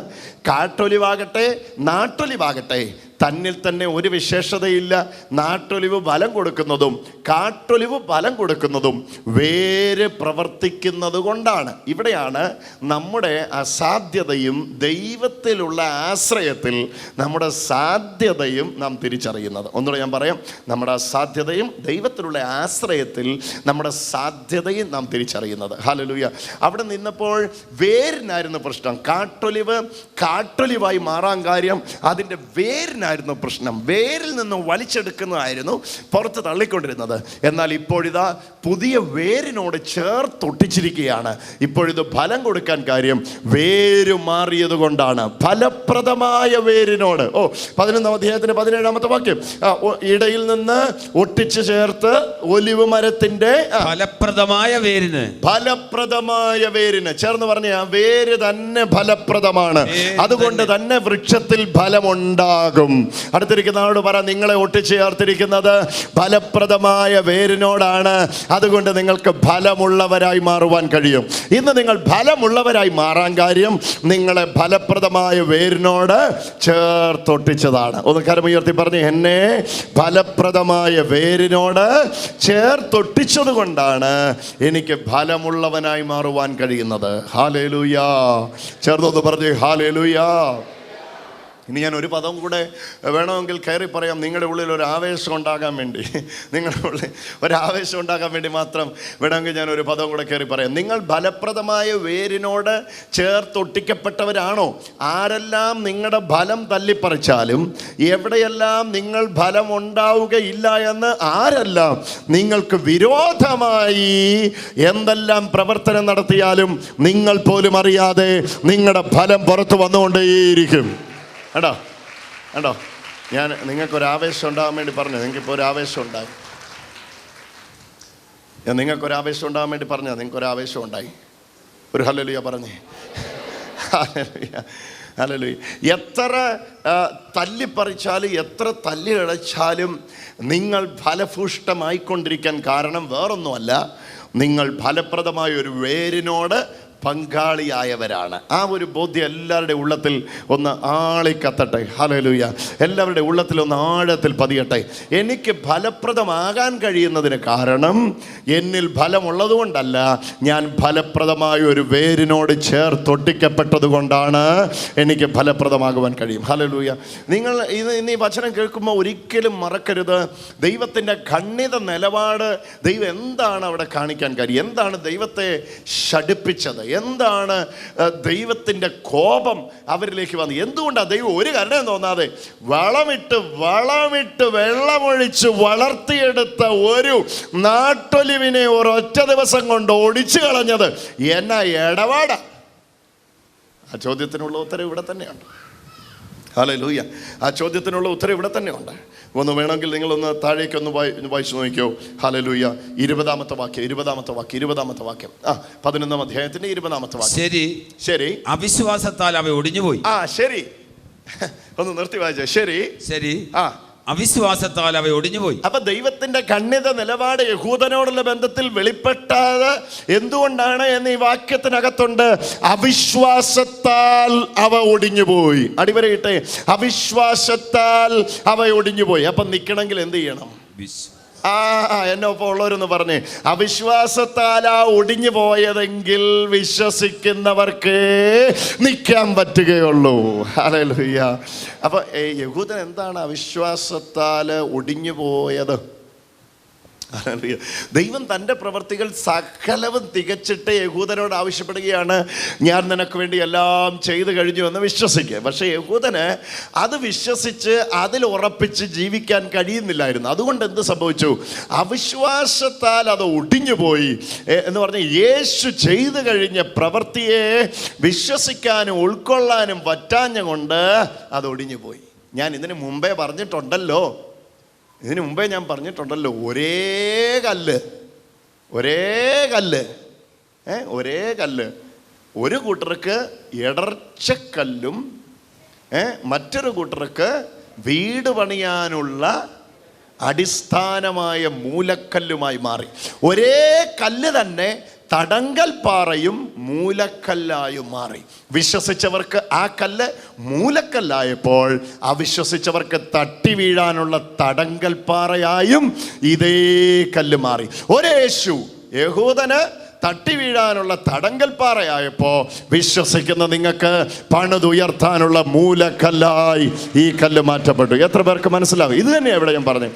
[SPEAKER 1] കാട്ടൊലിവാകട്ടെ നാട്ടൊലിവാകട്ടെ തന്നിൽ തന്നെ ഒരു വിശേഷതയില്ല. നാട്ടൊലിവ് ബലം കൊടുക്കുന്നതും കാട്ടൊലിവ് ബലം കൊടുക്കുന്നതും വേര് പ്രവർത്തിക്കുന്നത് കൊണ്ടാണ്. ഇവിടെയാണ് നമ്മുടെ അസാധ്യതയും ദൈവത്തിലുള്ള ആശ്രയത്തിൽ നമ്മുടെ സാധ്യതയും നാം തിരിച്ചറിയുന്നത്. ഒന്നുകൂടെ ഞാൻ പറയാം. നമ്മുടെ അസാധ്യതയും ദൈവത്തിലുള്ള ആശ്രയത്തിൽ നമ്മുടെ സാധ്യതയും നാം തിരിച്ചറിയുന്നത്. ഹാലലൂയ അവിടെ നിന്നപ്പോൾ വേരിനായിരുന്നു പ്രശ്നം. കാട്ടൊലിവ് കാട്ടൊലിവായി മാറാൻ കാര്യം അതിന്റെ വേരിനായിരുന്നു റൂട്ടല്ലായിരുന്നു പ്രശ്നം. വേരിൽ നിന്ന് വലിച്ചെടുക്കുന്നതായിരുന്നു പുറത്ത് തള്ളിക്കൊണ്ടിരുന്നത്. എന്നാൽ ഇപ്പോഴിതാ പുതിയ വേരിനോട് ചേർത്തൊട്ടിച്ചിരിക്കുകയാണ് ഇപ്പോഴിത് ഫലം കൊടുക്കാൻ കാര്യം വേര് മാറിയത് കൊണ്ടാണ്. ഫലപ്രദമായ വേരിനോട്. ഓ പതിനൊന്നാം അധ്യായത്തിന് പതിനേഴാമത്തെ വാക്യം. ഇടയിൽ നിന്ന് ഒട്ടിച്ചു ചേർത്ത് ഒലിവ് മരത്തിന്റെ
[SPEAKER 2] ഫലപ്രദമായ വേരിന്.
[SPEAKER 1] ഫലപ്രദമായ വേരിന്. ചേർന്ന് പറഞ്ഞ ആ വേര് തന്നെ ഫലപ്രദമാണ്. അതുകൊണ്ട് തന്നെ വൃക്ഷത്തിൽ ഫലമുണ്ടാകും. അടുത്തിരിക്കുന്ന ആളോട് പറ നിങ്ങളെ ഒട്ടിച്ചേർത്തിരിക്കുന്നത് ഫലപ്രദമായ വേരിനോടാണ്. അതുകൊണ്ട് നിങ്ങൾക്ക് ഫലമുള്ളവരായി മാറുവാൻ കഴിയും. ഇന്ന് നിങ്ങൾ ഫലമുള്ളവരായി മാറാൻ കാര്യം നിങ്ങളെ ഫലപ്രദമായ വേരിനോട് ചേർത്തൊട്ടിച്ചതാണ്. ഒന്ന് കരമുയർത്തി പറഞ്ഞു എന്നെ ഫലപ്രദമായ വേരിനോട് ചേർത്തൊട്ടിച്ചത് കൊണ്ടാണ് എനിക്ക് ഫലമുള്ളവനായി മാറുവാൻ കഴിയുന്നത്. ഹാലേലുയാ. ചേർന്നൊന്ന് പറഞ്ഞു ഹാലേലൂയാ. ഇനി ഞാൻ ഒരു പദം കൂടെ വേണമെങ്കിൽ കയറി പറയാം. നിങ്ങളുടെ ഉള്ളിൽ ഒരു ആവേശം ഉണ്ടാകാൻ വേണ്ടി. നിങ്ങളുടെ ഉള്ളിൽ ഒരു ആവേശം ഉണ്ടാകാൻ വേണ്ടി മാത്രം വേണമെങ്കിൽ ഞാൻ ഒരു പദം കൂടെ കയറി പറയാം. നിങ്ങൾ ഫലപ്രദമായ വേരിനോട് ചേർത്തൊട്ടിക്കപ്പെട്ടവരാണോ ആരെല്ലാം നിങ്ങളുടെ ഫലം തല്ലിപ്പറിച്ചാലും എവിടെയെല്ലാം നിങ്ങൾ ഫലം ഉണ്ടാവുകയില്ല എന്ന് ആരെല്ലാം നിങ്ങൾക്ക് വിരോധമായി എന്തെല്ലാം പ്രവർത്തനം നടത്തിയാലും നിങ്ങൾ പോലും അറിയാതെ നിങ്ങളുടെ ഫലം പുറത്തു വന്നുകൊണ്ടേയിരിക്കും. കേട്ടോ കേട്ടോ ഞാൻ നിങ്ങൾക്കൊരാവേശം ഉണ്ടാകാൻ വേണ്ടി പറഞ്ഞു നിങ്ങൾക്കിപ്പോൾ ഒരു ആവേശം ഉണ്ടായി ഞാൻ നിങ്ങൾക്കൊരു ആവേശം ഉണ്ടാകാൻ വേണ്ടി പറഞ്ഞാൽ നിങ്ങൾക്കൊരു ആവേശം ഉണ്ടായി ഒരു ഹലലുയ പറഞ്ഞേ. ഹല്ലേലൂയ. എത്ര തല്ലിപ്പറിച്ചാലും എത്ര തല്ലി ഇഴച്ചാലും നിങ്ങൾ ഫലഭൂഷ്ടമായിക്കൊണ്ടിരിക്കാൻ കാരണം വേറൊന്നുമല്ല. നിങ്ങൾ ഫലപ്രദമായ ഒരു വേരിനോട് പങ്കാളിയായവരാണ്. ആ ഒരു ബോധ്യം എല്ലാവരുടെ ഉള്ളത്തിൽ ഒന്ന് ആളിക്കത്തട്ടെ. ഹലലുയ എല്ലാവരുടെ ഉള്ളത്തിൽ ഒന്ന് ആഴത്തിൽ പതിയട്ടെ. എനിക്ക് ഫലപ്രദമാകാൻ കഴിയുന്നതിന് കാരണം എന്നിൽ ഫലമുള്ളത് കൊണ്ടല്ല. ഞാൻ ഫലപ്രദമായ ഒരു വേരിനോട് ചേർത്തൊട്ടിക്കപ്പെട്ടത് കൊണ്ടാണ് എനിക്ക് ഫലപ്രദമാകുവാൻ കഴിയും. ഹലലൂയ നിങ്ങൾ ഇത് ഈ വചനം കേൾക്കുമ്പോൾ ഒരിക്കലും മറക്കരുത്. ദൈവത്തിന്റെ ഖണ്ഡിത നിലപാട് ദൈവം എന്താണ് അവിടെ കാണിക്കാൻ കാര്യം? എന്താണ് ദൈവത്തെ ഷടിപ്പിച്ചത് എന്താണ് ദൈവത്തിന്റെ കോപം അവരിലേക്ക് വന്നത് എന്തുകൊണ്ടാണ് ദൈവം ഒരു കാരണം തോന്നാതെ വളമിട്ട് വളമിട്ട് വെള്ളമൊഴിച്ച് വളർത്തിയെടുത്ത ഒരു നാട്ടൊലിവിനെ ഒരൊറ്റ ദിവസം കൊണ്ട് ഒടിച്ചു കളഞ്ഞത് എന്നാ ഇടപാടാ? ആ ചോദ്യത്തിനുള്ള ഉത്തരം ഇവിടെ തന്നെയുണ്ട്. ഹലോ ലൂയ്യ ആ ചോദ്യത്തിനുള്ള ഉത്തരം ഇവിടെ തന്നെ ഉണ്ട്. ഒന്ന് വേണമെങ്കിൽ നിങ്ങളൊന്ന് താഴേക്ക് ഒന്ന് വായി ഒന്ന് വായിച്ചു നോക്കിയോ ഹലലൂയ. ഇരുപതാമത്തെ വാക്യം ഇരുപതാമത്തെ വാക്യം ഇരുപതാമത്തെ വാക്യം. ആ പതിനൊന്നാം അധ്യായത്തിന്റെ ഇരുപതാമത്തെ വാക്യം.
[SPEAKER 2] ശരി.
[SPEAKER 1] ശരി.
[SPEAKER 2] അവിശ്വാസത്താൽ അവ ഒടിഞ്ഞുപോയി.
[SPEAKER 1] ആ ശരി. ഒന്ന് നിർത്തി വായിച്ചോ. ശരി.
[SPEAKER 2] ശരി.
[SPEAKER 1] ആ
[SPEAKER 2] അവിശ്വാസത്താൽ അവ ഒടിഞ്ഞുപോയി.
[SPEAKER 1] അപ്പൊ ദൈവത്തിന്റെ കണ്ണിത നിലപാട് യഹൂദനോടുള്ള ബന്ധത്തിൽ വെളിപ്പെട്ടാതെ എന്തുകൊണ്ടാണ് എന്ന് ഈ വാക്യത്തിനകത്തുണ്ട്? അവിശ്വാസത്താൽ അവ ഒടിഞ്ഞുപോയി. അടിവരയിട്ടെ അവിശ്വാസത്താൽ അവ ഒടിഞ്ഞുപോയി. അപ്പൊ നിൽക്കണമെങ്കിൽ എന്ത് ചെയ്യണം?
[SPEAKER 2] വിശ്-
[SPEAKER 1] ആ എന്നെ ഒപ്പം ഉള്ളവരൊന്ന് പറഞ്ഞേ. അവിശ്വാസത്താലാ ഒടിഞ്ഞു പോയതെങ്കിൽ വിശ്വസിക്കുന്നവർക്ക് നിൽക്കാൻ പറ്റുകയുള്ളൂ. ഹല്ലേലൂയ അപ്പൊ യഹൂദൻ എന്താണ് അവിശ്വാസത്താൽ ഒടിഞ്ഞു പോയത്? ദൈവം തന്റെ പ്രവർത്തികൾ സകലവും തികച്ചിട്ട് യഹൂദനോട് ആവശ്യപ്പെടുകയാണ്. ഞാൻ നിനക്ക് വേണ്ടി എല്ലാം ചെയ്തു കഴിഞ്ഞു എന്ന് വിശ്വസിക്കുക. പക്ഷേ യഹൂദന് അത് വിശ്വസിച്ച് അതിൽ ഉറപ്പിച്ച് ജീവിക്കാൻ കഴിയുന്നില്ലായിരുന്നു. അതുകൊണ്ട് എന്ത് സംഭവിച്ചു? അവിശ്വാസത്താൽ അത് ഒടിഞ്ഞു പോയി എന്ന് പറഞ്ഞ് യേശു ചെയ്തു കഴിഞ്ഞ പ്രവൃത്തിയെ വിശ്വസിക്കാനും ഉൾക്കൊള്ളാനും പറ്റാഞ്ഞ കൊണ്ട് അത് ഒടിഞ്ഞു പോയി ഞാൻ ഇതിന് മുമ്പേ പറഞ്ഞിട്ടുണ്ടല്ലോ. ഇതിനു മുമ്പേ ഞാൻ പറഞ്ഞിട്ടുണ്ടല്ലോ ഒരേ കല്ല് ഒരേ കല്ല് ഏ ഒരേ കല്ല്. ഒരു കൂട്ടർക്ക് ഇടർച്ചക്കല്ലും ഏ മറ്റൊരു കൂട്ടർക്ക് വീട് പണിയാനുള്ള അടിസ്ഥാനമായ മൂലക്കല്ലുമായി മാറി. ഒരേ കല്ല് തന്നെ തടങ്കൽ പാറയും മൂലക്കല്ലായും മാറി. വിശ്വസിച്ചവർക്ക് ആ കല്ല് മൂലക്കല്ലായപ്പോൾ അവിശ്വസിച്ചവർക്ക് തട്ടി വീഴാനുള്ള തടങ്കൽ പാറയായും ഇതേ കല്ല് മാറി. ഒരേശു യഹൂദന് തട്ടി വീഴാനുള്ള തടങ്കൽ പാറയായപ്പോൾ വിശ്വസിക്കുന്ന നിങ്ങൾക്ക് പണിതുയർത്താനുള്ള മൂലക്കല്ലായി ഈ കല്ല് മാറ്റപ്പെട്ടു. എത്ര പേർക്ക് മനസ്സിലാകും? ഇത് തന്നെയാണ് ഇവിടെ ഞാൻ പറഞ്ഞു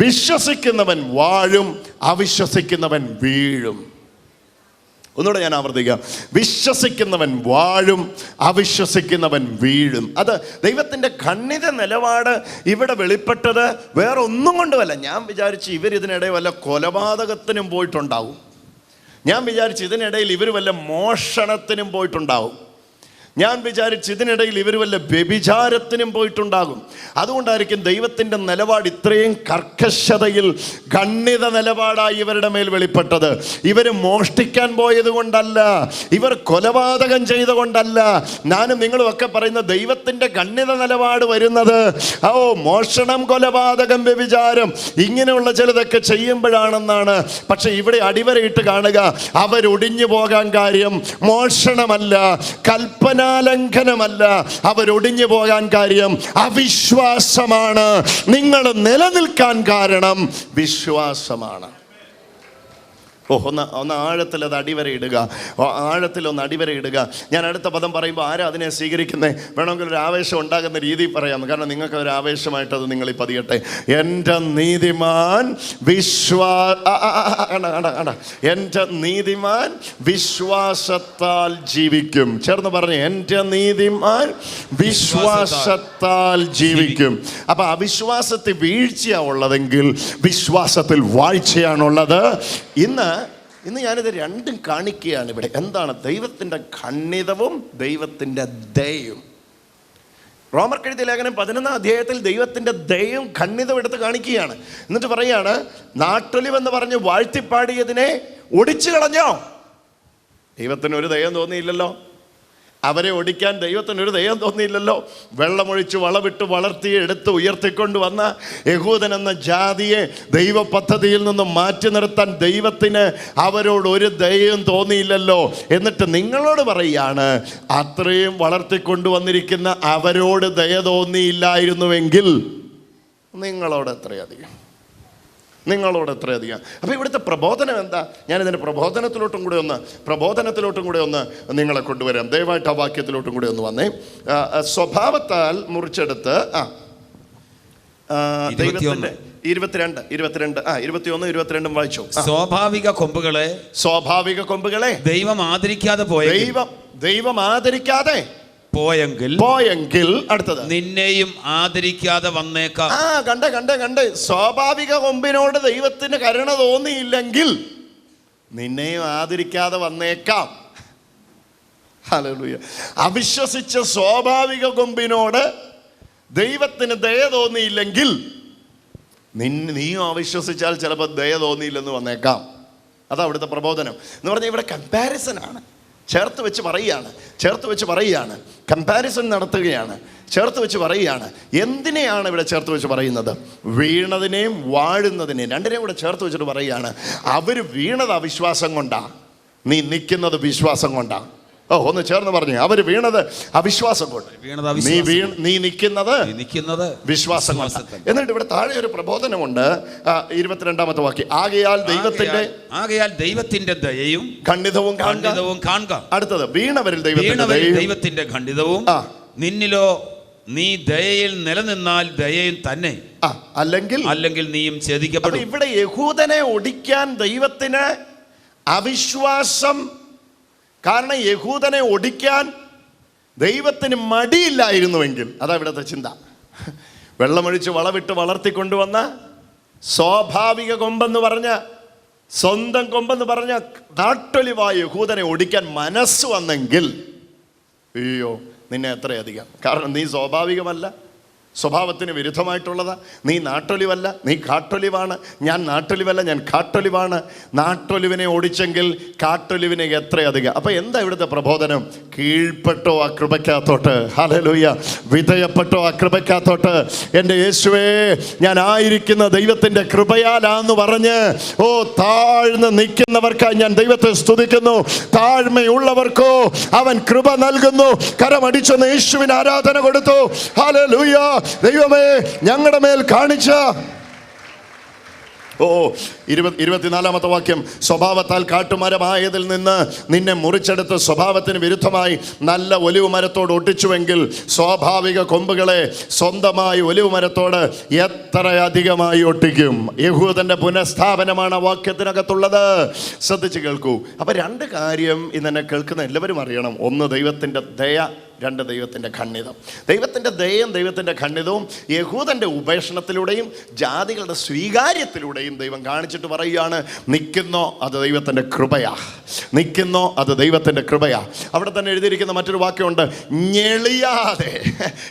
[SPEAKER 1] വിശ്വസിക്കുന്നവൻ വാഴും അവിശ്വസിക്കുന്നവൻ വീഴും. ഒന്നുകൂടെ ഞാൻ ആവർത്തിക്കാം. വിശ്വസിക്കുന്നവൻ വാഴും അവിശ്വസിക്കുന്നവൻ വീഴും. അത് ദൈവത്തിന്റെ ഖണ്ഡിത നിലപാട് ഇവിടെ വെളിപ്പെട്ടത് വേറെ ഒന്നും കൊണ്ടുമല്ല. ഞാൻ വിചാരിച്ച് ഇവർ ഇതിനിടെ വല്ല കൊലപാതകത്തിനും പോയിട്ടുണ്ടാവും. ഞാൻ വിചാരിച്ച് ഇതിനിടയിൽ ഇവർ വല്ല മോഷണത്തിനും പോയിട്ടുണ്ടാവും. ഞാൻ വിചാരിച്ച് ഇതിനിടയിൽ ഇവർ വല്ല വ്യഭിചാരത്തിനും പോയിട്ടുണ്ടാകും. അതുകൊണ്ടായിരിക്കും ദൈവത്തിന്റെ നിലപാട് ഇത്രയും കർക്കശതയിൽ ഖണ്ഡിത നിലപാടായി ഇവരുടെ മേൽ വെളിപ്പെട്ടത്. ഇവർ മോഷ്ടിക്കാൻ പോയത് കൊണ്ടല്ല ഇവർ കൊലപാതകം ചെയ്തുകൊണ്ടല്ല ഞാനും നിങ്ങളും ഒക്കെ പറയുന്ന ദൈവത്തിന്റെ ഖണ്ഡിത നിലപാട് വരുന്നത് ഓ മോഷണം കൊലപാതകം വ്യഭിചാരം ഇങ്ങനെയുള്ള ചിലതൊക്കെ ചെയ്യുമ്പോഴാണെന്നാണ്. പക്ഷെ ഇവിടെ അടിവരയിട്ട് കാണുക അവരൊടിഞ്ഞു പോകാൻ കാര്യം മോഷണമല്ല കൽപ്പനാലംഘനമല്ല അവരൊടിഞ്ഞു പോകാൻ കാര്യം അവിശ്വാസമാണ്. നിങ്ങൾ നിലനിൽക്കാൻ കാരണം വിശ്വാസമാണ്. ഓ ഒന്ന് ഒന്ന് ആഴത്തിൽ അത് അടിവര ഓ, ആഴത്തിൽ ഒന്ന് അടിവരയിടുക ഞാൻ അടുത്ത പദം പറയുമ്പോൾ ആരാ അതിനെ സ്വീകരിക്കുന്നത് വേണമെങ്കിൽ ഒരു ആവേശം ഉണ്ടാകുന്ന രീതി പറയാം. കാരണം നിങ്ങൾക്ക് ഒരു ആവേശമായിട്ട് അത് നിങ്ങൾ പതിയട്ടെ. എന്റെ നീതിമാൻ വിശ്വാ എന്റെ നീതിമാൻ വിശ്വാസത്താൽ ജീവിക്കും. ചേർന്ന് പറഞ്ഞു എന്റെ നീതിമാൻ വിശ്വാസത്താൽ ജീവിക്കും. അപ്പൊ അവിശ്വാസത്തിൽ വീഴ്ചയാ ഉള്ളതെങ്കിൽ വിശ്വാസത്തിൽ വാഴ്ചയാണുള്ളത്. ഇന്ന് ഇന്ന് ഞാനിത് രണ്ടും കാണിക്കുകയാണ് ഇവിടെ. എന്താണ്? ദൈവത്തിന്റെ ഖണ്ഡിതവും ദൈവത്തിന്റെ ദയയും. റോമർ എഴുതിയ ലേഖനം പതിനൊന്നാം അധ്യായത്തിൽ ദൈവത്തിന്റെ ദയയും ഖണ്ഡിതവും എടുത്ത് കാണിക്കുകയാണ്. എന്നിട്ട് പറയാണ് നാട്ടൊലിവെന്ന് പറഞ്ഞ് വാഴ്ത്തിപ്പാടിയതിനെ ഒടിച്ചു കളഞ്ഞോ ദൈവത്തിന് ഒരു ദയം തോന്നിയില്ലല്ലോ. അവരെ ഒടിക്കാൻ ദൈവത്തിന് ഒരു ദയം തോന്നിയില്ലല്ലോ. വെള്ളമൊഴിച്ച് വളവിട്ട് വളർത്തി എടുത്ത് ഉയർത്തിക്കൊണ്ട് വന്ന യഹൂദൻ എന്ന ജാതിയെ ദൈവ പദ്ധതിയിൽ നിന്ന് മാറ്റി നിർത്താൻ ദൈവത്തിന് അവരോട് ഒരു ദൈവം തോന്നിയില്ലല്ലോ. എന്നിട്ട് നിങ്ങളോട് പറയുകയാണ് അത്രയും വളർത്തിക്കൊണ്ടുവന്നിരിക്കുന്ന അവരോട് ദയ തോന്നിയില്ലായിരുന്നുവെങ്കിൽ നിങ്ങളോട് എത്രയധികം? നിങ്ങളോട് എത്രയധികം? അപ്പോൾ ഇവിടുത്തെ പ്രബോധനം എന്താ? ഞാനിതിന്റെ പ്രബോധനത്തിലോട്ടും കൂടെ ഒന്ന് പ്രബോധനത്തിലോട്ടും കൂടെ ഒന്ന് നിങ്ങളെ കൊണ്ടുവരാം. ദയവായിട്ട് ആ വാക്യത്തിലോട്ടും കൂടെ ഒന്ന് വന്നേ. സ്വഭാവത്താൽ മുറിച്ചെടുത്ത് ആ ദൈവത്തിന്റെ ഇരുപത്തിരണ്ട് ഇരുപത്തിരണ്ട് ആ ഇരുപത്തിയൊന്ന് ഇരുപത്തിരണ്ടും വായിച്ചു.
[SPEAKER 2] സ്വാഭാവിക കൊമ്പുകളെ
[SPEAKER 1] സ്വാഭാവിക കൊമ്പുകളെ
[SPEAKER 2] ദൈവം ആദരിക്കാതെ പോയ
[SPEAKER 1] ദൈവം ദൈവം ആദരിക്കാതെ
[SPEAKER 2] പോയെങ്കിൽ
[SPEAKER 1] പോയെങ്കിൽ അടുത്തത്.
[SPEAKER 2] നിന്നെയും ആദരിക്കാതെ വന്നേക്കാം.
[SPEAKER 1] ആ കണ്ട കണ്ട കണ്ട്. സ്വാഭാവിക കൊമ്പിനോട് ദൈവത്തിന് കരുണ തോന്നിയില്ലെങ്കിൽ നിന്നെയും ആദരിക്കാതെ വന്നേക്കാം. അവിശ്വസിച്ച സ്വാഭാവിക കൊമ്പിനോട് ദൈവത്തിന് ദയ തോന്നിയില്ലെങ്കിൽ നിന്നെ നീയും അവിശ്വസിച്ചാൽ ചിലപ്പോൾ ദയ തോന്നിയില്ലെന്ന് വന്നേക്കാം. അതാ അവിടുത്തെ പ്രബോധനം. എന്ന് പറഞ്ഞാൽ ഇവിടെ കമ്പാരിസൺ ആണ്. ചേർത്ത് വെച്ച് പറയുകയാണ് ചേർത്ത് വെച്ച് പറയുകയാണ് കമ്പാരിസൺ നടത്തുകയാണ് ചേർത്ത് വെച്ച് പറയുകയാണ്. എന്തിനെയാണ് ഇവിടെ ചേർത്ത് വെച്ച് പറയുന്നത്? വീണതിനെയും വാഴുന്നതിനെയും. രണ്ടിനെയും കൂടെ ചേർത്ത് വെച്ചിട്ട് പറയുകയാണ് അവർ വീണത് അവിശ്വാസം കൊണ്ടാണ് നീ നിൽക്കുന്നത് വിശ്വാസം കൊണ്ടാ. ഓ ഒന്ന് ചേർന്ന് പറഞ്ഞു. അവർ വീണത് അവിശ്വാസം കൊണ്ട്. നീ വീ നീ നിൽക്കുന്നത് വിശ്വാസം കൊണ്ട്. എന്നിട്ട് ഇവിടെ താഴെ ഒരു പ്രബോധനമുണ്ട്. ഇരുപത്തിരണ്ടാമത്തെ വാക്യം. ആകയാൽ ദൈവത്തിന്റെ
[SPEAKER 2] ആകയാൽ- ദൈവത്തിന്റെ ദയയും
[SPEAKER 1] ഖണ്ഡിതവും
[SPEAKER 2] ഖണ്ഡിതവും കാണുക.
[SPEAKER 1] അടുത്തത് വീണവരിൽ ദൈവത്തിന്റെ
[SPEAKER 2] ദൈവത്തിന്റെ ഖണ്ഡിതവും
[SPEAKER 1] ആ.
[SPEAKER 2] നിന്നിലോ നീ ദയയിൽ നിലനിന്നാൽ ദയയും തന്നെ.
[SPEAKER 1] അല്ലെങ്കിൽ
[SPEAKER 2] അല്ലെങ്കിൽ നീയും
[SPEAKER 1] ചേദിക്കപ്പെടും
[SPEAKER 2] ഛേദിക്കപ്പെടും
[SPEAKER 1] ഇവിടെ യഹൂദനെ ഒടിക്കാൻ ദൈവത്തിന് അവിശ്വാസം കാരണം യഹൂദനെ ഒടിക്കാൻ ദൈവത്തിന് മടിയില്ലായിരുന്നുവെങ്കിൽ അതാ ഇവിടുത്തെ ചിന്ത. വെള്ളമൊഴിച്ച് വളവിട്ട് വളർത്തിക്കൊണ്ടുവന്ന സ്വാഭാവിക കൊമ്പെന്ന് പറഞ്ഞ സ്വന്തം കൊമ്പെന്ന് പറഞ്ഞ നാട്ടൊലിവായ യഹൂദനെ ഒടിക്കാൻ മനസ്സ് വന്നെങ്കിൽ അയ്യോ നിന്നെ എത്രയധികം കാരണം നീ സ്വാഭാവികമല്ല. സ്വഭാവത്തിന് വിരുദ്ധമായിട്ടുള്ളതാ. നീ നാട്ടൊലിവല്ല നീ കാട്ടൊലിവാണ്. ഞാൻ നാട്ടൊലിവല്ല ഞാൻ കാട്ടൊലിവാണ്. നാട്ടൊലിവിനെ ഓടിച്ചെങ്കിൽ കാട്ടൊലിവിനെ എത്രയധികം അപ്പം എന്താ ഇവിടുത്തെ പ്രബോധനം? കീഴ്പ്പെട്ടോ ആ കൃപയ്ക്കകത്തോട്ട്? ഹലലുയ്യ വിധേയപ്പെട്ടോ ആ കൃപയ്ക്കകത്തോട്ട്? എന്റെ യേശുവേ ഞാൻ ആയിരിക്കുന്ന ദൈവത്തിന്റെ കൃപയാലാന്ന് പറഞ്ഞ് ഓ താഴ്ന്ന് നിൽക്കുന്നവർക്കായി ഞാൻ ദൈവത്തെ സ്തുതിക്കുന്നു. താഴ്മയുള്ളവർക്കോ അവൻ കൃപ നൽകുന്നു. കരമടിച്ചെന്ന് യേശുവിന് ആരാധന കൊടുത്തു. ഹല്ലേലൂയ. ദൈവമേ ഞങ്ങളുടെ മേൽ കാണിച്ച. ഓ ഇരുപത് ഇരുപത്തിനാലാമത്തെ വാക്യം. സ്വഭാവത്താൽ കാട്ടുമരമായതിൽ നിന്ന് നിന്നെ മുറിച്ചെടുത്ത് സ്വഭാവത്തിന് വിരുദ്ധമായി നല്ല ഒലിവ് മരത്തോട് ഒട്ടിച്ചുവെങ്കിൽ സ്വാഭാവിക കൊമ്പുകളെ സ്വന്തമായി ഒലിവ് മരത്തോട് എത്രയധികമായി ഒട്ടിക്കും. യഹൂദന്റെ പുനഃസ്ഥാപനമാണ് വാക്യത്തിനകത്തുള്ളത്. ശ്രദ്ധിച്ച് കേൾക്കൂ. അപ്പം രണ്ട് കാര്യം ഇന്നെ കേൾക്കുന്ന എല്ലാവരും അറിയണം. ഒന്ന് ദൈവത്തിന്റെ ദയ രണ്ട് ദൈവത്തിന്റെ ഖണ്ഡിതം. ദൈവത്തിന്റെ ദയയും ദൈവത്തിന്റെ ഖണ്ഡിതവും യഹൂദന്റെ ഉപേക്ഷണത്തിലൂടെയും ജാതികളുടെ സ്വീകാര്യത്തിലൂടെയും ദൈവം കാണിച്ചിട്ട് പറയുകയാണ് നിൽക്കുന്നോ അത് ദൈവത്തിന്റെ കൃപയാ. നിൽക്കുന്നോ അത് ദൈവത്തിന്റെ കൃപയാ. അവിടെ തന്നെ എഴുതിയിരിക്കുന്ന മറ്റൊരു വാക്യമുണ്ട് ഞെളിയാതെ.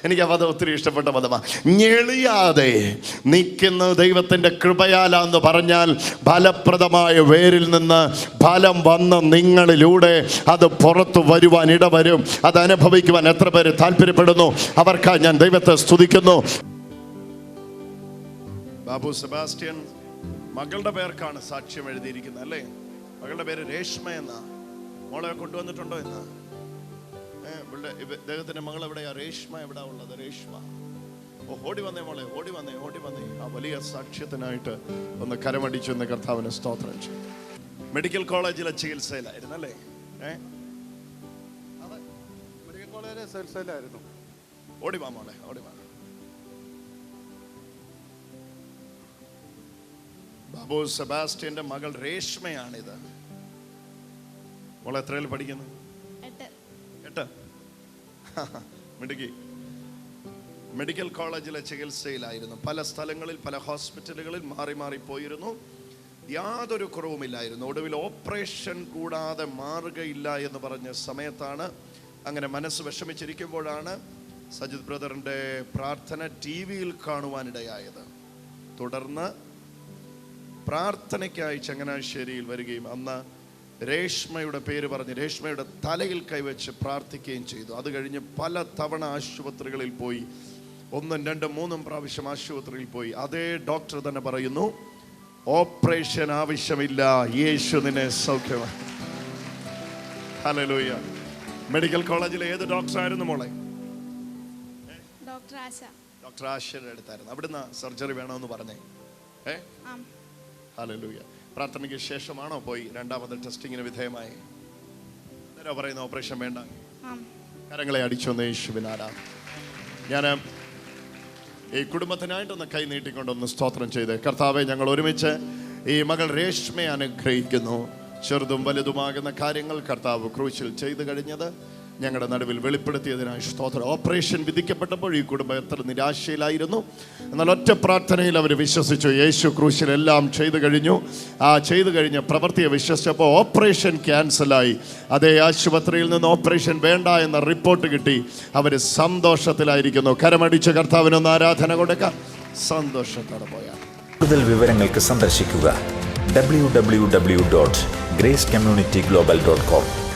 [SPEAKER 1] എനിക്ക് ആ പദം ഒത്തിരി ഇഷ്ടപ്പെട്ട പദമാണ് ഞെളിയാതെ നിൽക്കുന്ന ദൈവത്തിന്റെ കൃപയാലാന്ന് പറഞ്ഞാൽ ഫലപ്രദമായ വേരിൽ നിന്ന് ഫലം വന്ന് നിങ്ങളിലൂടെ അത് പുറത്തു വരുവാൻ ഇടവരും. അത് അനുഭവിക്കുവാൻ എത്ര പേര് താല്പര്യപ്പെടുന്നു? അവർക്കായി ഞാൻ ദൈവത്തെ സ്തുതിക്കുന്നു. ബാബു സെബാസ്റ്റ്യൻ മകളുടെ പേർക്കാണ് സാക്ഷ്യം എഴുതിയിരിക്കുന്നത് അല്ലേ? മകളുടെ പേര് രേഷ്മ എന്ന. മോളെ കൊണ്ടുവന്നിട്ടുണ്ടോ എന്ന് ഏ, ഇവളുടെ ഇദ്ദേഹത്തിന്റെ മകൾ എവിടെയാ? രേഷ്മ എവിടാ ഉള്ളത്? രേഷ്മ. ഓ ഓടി വന്നേ മോളെ ഓടി വന്നേ ഓടി വന്നേ. ആ വലിയ സാക്ഷ്യത്തിനായിട്ട് ഒന്ന് കരമടിച്ചു എന്ന് കർത്താവിന് സ്തോത്രം ചെയ്തു മെഡിക്കൽ കോളേജിലെ ചികിത്സയിലായിരുന്നു അല്ലേ? ഏ
[SPEAKER 3] അതെ മെഡിക്കൽ സെൽസലായിരുന്നു. ചികിത്സയിലായിരുന്നു
[SPEAKER 1] ഓടി വാ മോളെ ഓടി വാ. ബാബു സെബാസ്റ്റ്യന്റെ മകൾ രേഷ്മയാണിത്. മോളെ എത്രയിൽ പഠിക്കുന്നു?
[SPEAKER 4] എട്ട്?
[SPEAKER 1] മിടുക്കി. മെഡിക്കൽ കോളേജിലെ ചികിത്സയിലായിരുന്നു. പല സ്ഥലങ്ങളിൽ പല ഹോസ്പിറ്റലുകളിൽ മാറി മാറി പോയിരുന്നു. യാതൊരു കുറവുമില്ലായിരുന്നു. ഒടുവിൽ ഓപ്പറേഷൻ കൂടാതെ മാറുകയില്ല എന്ന് പറഞ്ഞ സമയത്താണ് അങ്ങനെ മനസ്സ് വിഷമിച്ചിരിക്കുമ്പോഴാണ് സജിത് ബ്രദറിന്റെ പ്രാർത്ഥന ടി വിയിൽ കാണുവാനിടയായത്. തുടർന്ന് പ്രാർത്ഥനയ്ക്കായി ചങ്ങനാശ്ശേരിയിൽ വരികയും അന്ന് രേഷ്മയുടെ പേര് പറഞ്ഞ് രേഷ്മയുടെ തലയിൽ കൈവച്ച് പ്രാർത്ഥിക്കുകയും ചെയ്തു. അത് കഴിഞ്ഞ് പല തവണ ആശുപത്രികളിൽ പോയി. ഒന്നും രണ്ടും മൂന്നും പ്രാവശ്യം ആശുപത്രിയിൽ പോയി. അതേ ഡോക്ടർ തന്നെ പറയുന്നു ഓപ്പറേഷൻ ആവശ്യമില്ല. യേശു നിന്നെ സൗഖ്യമാണ് ഹലലൂയ മെഡിക്കൽ കോളേജിലെ ഏത് ഡോക്ടറായിരുന്നു മോളെ?
[SPEAKER 4] ഡോക്ടർ ആശ.
[SPEAKER 1] ഡോക്ടർ ആശയുടെ അടുത്തായിരുന്നു. അവിടുന്ന് സർജറി വേണമെന്ന് പറഞ്ഞേ. ഏ? ഹല്ലേലൂയ. പ്രാർത്ഥനയ്ക്ക് ശേഷമാണോ പോയി രണ്ടാമത് ടെസ്റ്റിങ്ങിന് വിധേയമായി? നേരെ പറയുന്ന ഓപ്പറേഷൻ വേണ്ട?
[SPEAKER 4] കരങ്ങളെ
[SPEAKER 1] കരങ്ങളെ അടിച്ചൊന്ന് യേശുവിനാരാ ഞാൻ ഈ കുടുംബത്തിനായിട്ടൊന്ന് കൈ നീട്ടിക്കൊണ്ടൊന്ന് സ്തോത്രം ചെയ്ത്. കർത്താവെ ഞങ്ങൾ ഒരുമിച്ച് ഈ മകൾ രേഷ്മയെ അനുഗ്രഹിക്കുന്നു. ചെറുതും വലുതുമാകുന്ന കാര്യങ്ങൾ കർത്താവ് ക്രൂശിൽ ചെയ്തു കഴിഞ്ഞത്. ഞങ്ങളുടെ നടുവിൽ വെളിപ്പെടുത്തിയതിനായി സ്തോത്രം. ഓപ്പറേഷൻ വിധിക്കപ്പെട്ടപ്പോൾ ഈ കുടുംബം എത്ര നിരാശയിലായിരുന്നു. എന്നാൽ ഒറ്റ പ്രാർത്ഥനയിൽ അവർ വിശ്വസിച്ചു. യേശു ക്രൂശിൽ എല്ലാം ചെയ്തു കഴിഞ്ഞു. ആ ചെയ്തു കഴിഞ്ഞ പ്രവൃത്തിയെ വിശ്വസിച്ചപ്പോൾ ഓപ്പറേഷൻ ക്യാൻസലായി. അതേ ആശുപത്രിയിൽ നിന്ന് ഓപ്പറേഷൻ വേണ്ട എന്ന റിപ്പോർട്ട് കിട്ടി. അവർ സന്തോഷത്തിലായിരിക്കുന്നു. കരമടിച്ച കർത്താവിനൊന്ന് ആരാധന കൊടുക്കാം. സന്തോഷത്തോടെ പോയാൽ.
[SPEAKER 5] കൂടുതൽ വിവരങ്ങൾക്ക് സന്ദർശിക്കുക. W W W dot graceCommunityGlobal.com.